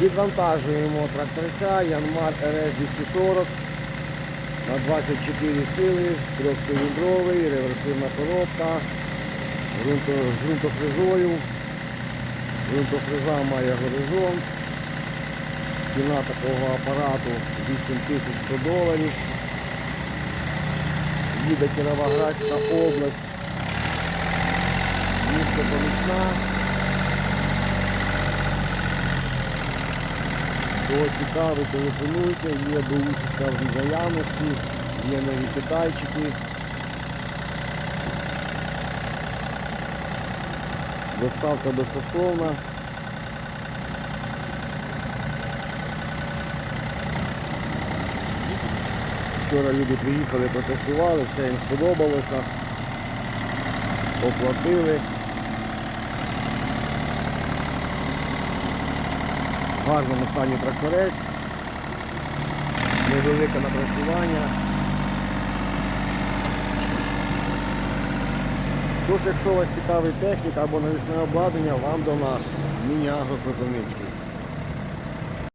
Відвантажуємо тракторця Янмар РС 240 на 24 сили, трьохциліндровий, реверсивна коробка, з ґрунтофрезою. Ґрунтофреза має горизонт. Ціна такого апарату 8100 доларів. Їде Кіровоградська область, місто Помічна. Кого цікавить, телефонуйте, є БУшка в наявності, є нові питайчики. Доставка безкоштовна. Вчора люди приїхали, протестували, все їм сподобалося. Оплатили. В гарному стані тракторець. Невелике напрацювання. Тож, якщо вас цікавить техніка або навісне обладнання, вам до нас. Міні-агро Кропивницький.